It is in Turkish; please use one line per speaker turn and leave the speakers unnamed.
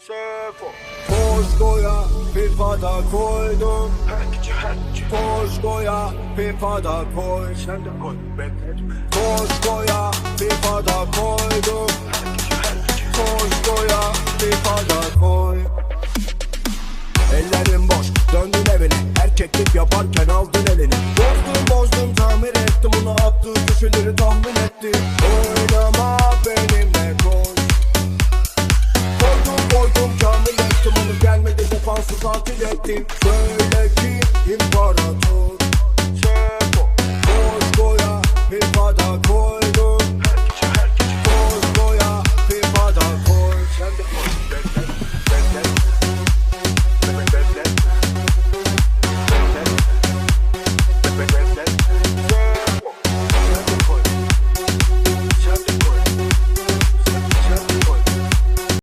Sefo
Poşkoya pipada koydum Poşkoya pipada koy
Sen de koy bekletme
Poşkoya pipada koydum Poşkoya pipada koy Ellerim boş döndün evine. Erkeklik yaparken aldın elini. Bozdum bozdum tamir ettim. Onu attığı köşeleri tahmin ettim ettim Söyle ki imparator